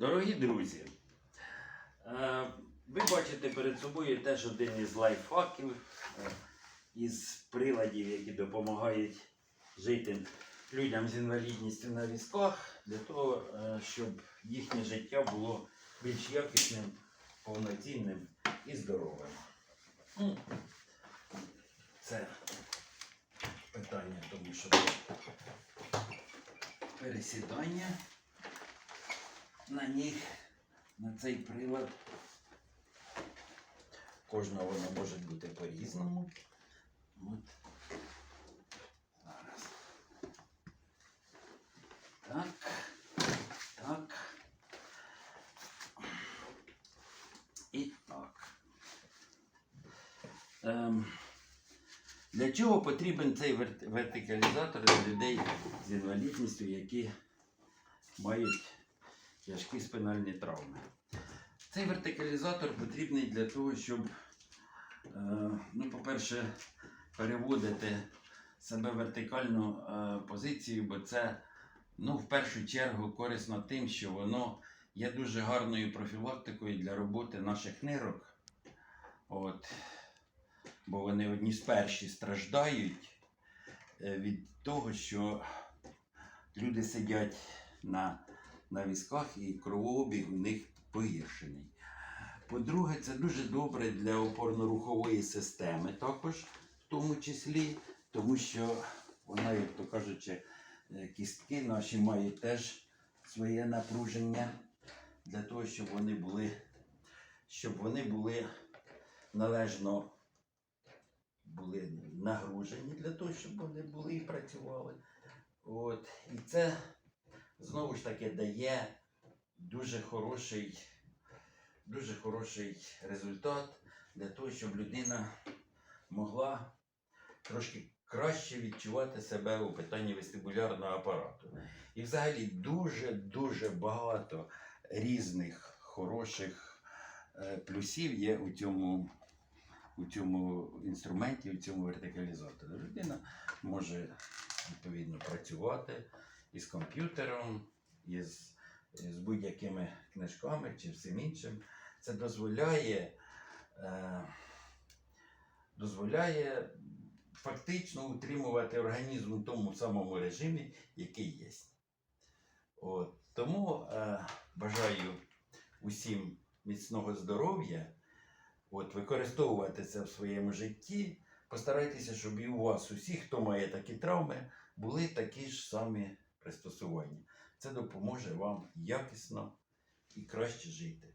Дорогі друзі, е, ви бачите перед собою теж один із лайфхаків, е, із приладів, які допомагають жити людям з інвалідністю на візках, для того, е, щоб їхнє життя було більш якісним, повноцінним і здоровим. Ну, Це питання, тому що пересідання на них, на цей прилад. Кожного воно може бути по-різному. От. Зараз. Так. Так. І так. Ем, для чого потрібен цей вер- вертикалізатор для людей з інвалідністю, які мають тяжкі спинальні травми. Цей вертикалізатор потрібний для того, щоб, е, ну, по-перше, переводити себе в вертикальну е, позицію, бо це ну, в першу чергу корисно тим, що воно є дуже гарною профілактикою для роботи наших нирок. От, бо вони одні з перші страждають е, від того, що люди сидять на на візках і кровообіг у них погіршений. По-друге, це дуже добре для опорно-рухової системи також, в тому числі, тому що вона, як то кажучи, е, кістки наші мають теж своє напруження для того, щоб вони були, щоб вони були належно були нагружені для того, щоб вони були і працювали. От. І це знову ж таки дає дуже хороший, дуже хороший результат для того, щоб людина могла трошки краще відчувати себе у питанні вестибулярного апарату. І взагалі дуже-дуже багато різних хороших е, плюсів є у цьому, у цьому інструменті, у цьому вертикалізаторі. Людина може відповідно працювати із комп'ютером, із, з будь-якими книжками чи всім іншим. Це дозволяє, е, дозволяє фактично утримувати організм у тому самому режимі, який є. От. Тому е, бажаю усім міцного здоров'я, от, використовувати це в своєму житті. Постарайтеся, щоб і у вас, усі, хто має такі травми, були такі ж самі пристосування. Це допоможе вам якісно і краще жити.